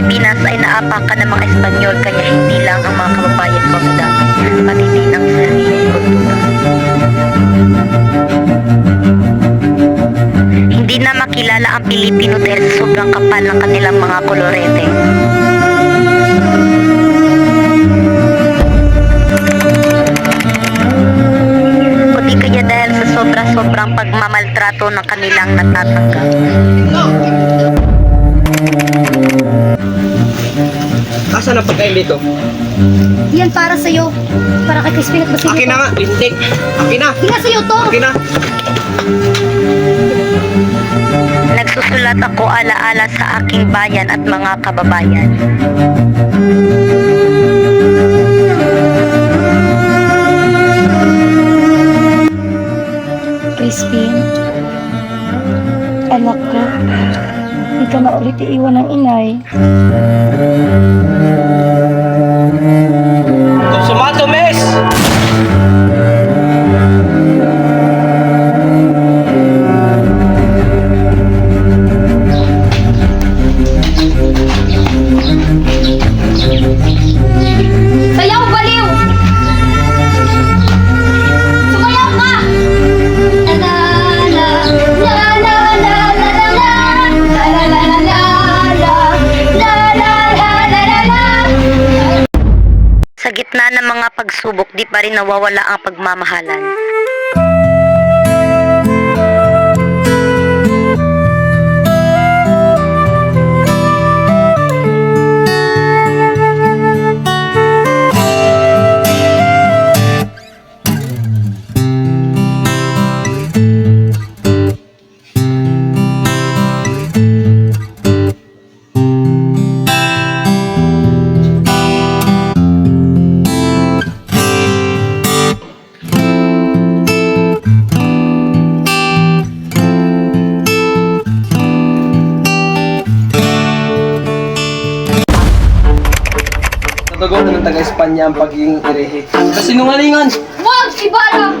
Pilipinas ay naapakan ng mga Espanyol kaya hindi lang ang mga kababayan ko sa dami, pati din ang sariling kultura. Hindi na makilala ang Pilipino dahil sobrang kapal ng kanilang mga kolorete. Kundi kaya dahil sa sobra-sobrang pagmamaltrato ng kanilang natatanggap. Asa na pagkain dito? Yan para sa'yo. Para kay Crispin at Basilio. Akin na nga, lintik. Akin na. Hindi nga sa'yo to. Akin na. Nagsusulat ako alaala sa aking bayan at mga kababayan. Crispin. Anak ko. Hindi ka na ulit iiwan ng inay. Gitna ng mga pagsubok, di pa rin nawawala ang pagmamahalan. Patugon ng taga-Espanya ang pagiging irehe. Kasinungalingan! Huwag! Ibarra!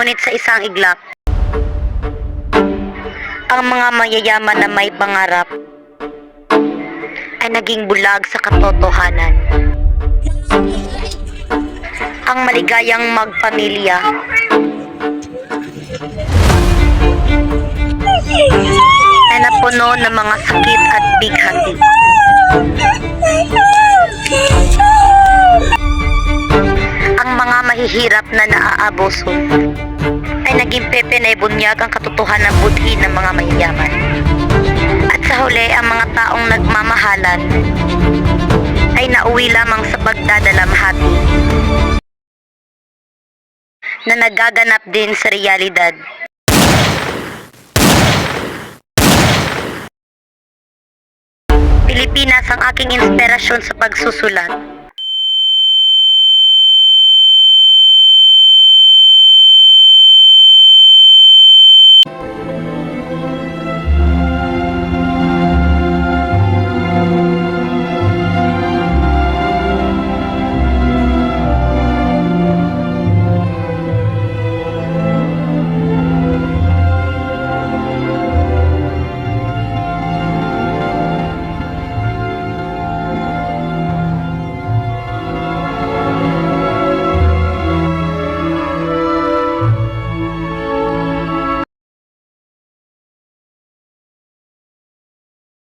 Ngunit sa isang iglap, ang mga mayayaman na may pangarap ay naging bulag sa katotohanan. Ang maligayang magpamilya ay napuno ng mga sakit at bighati. Ang mga mahihirap na naaaboso ay naging pepe na ibunyag ang katotohanan ng budhi ng mga mayayaman. At sa huli, ang mga taong nagmamahalan ay nauwi lamang sa pagdadalamhati na nagaganap din sa realidad. Pilipinas ang aking inspirasyon sa pagsusulat.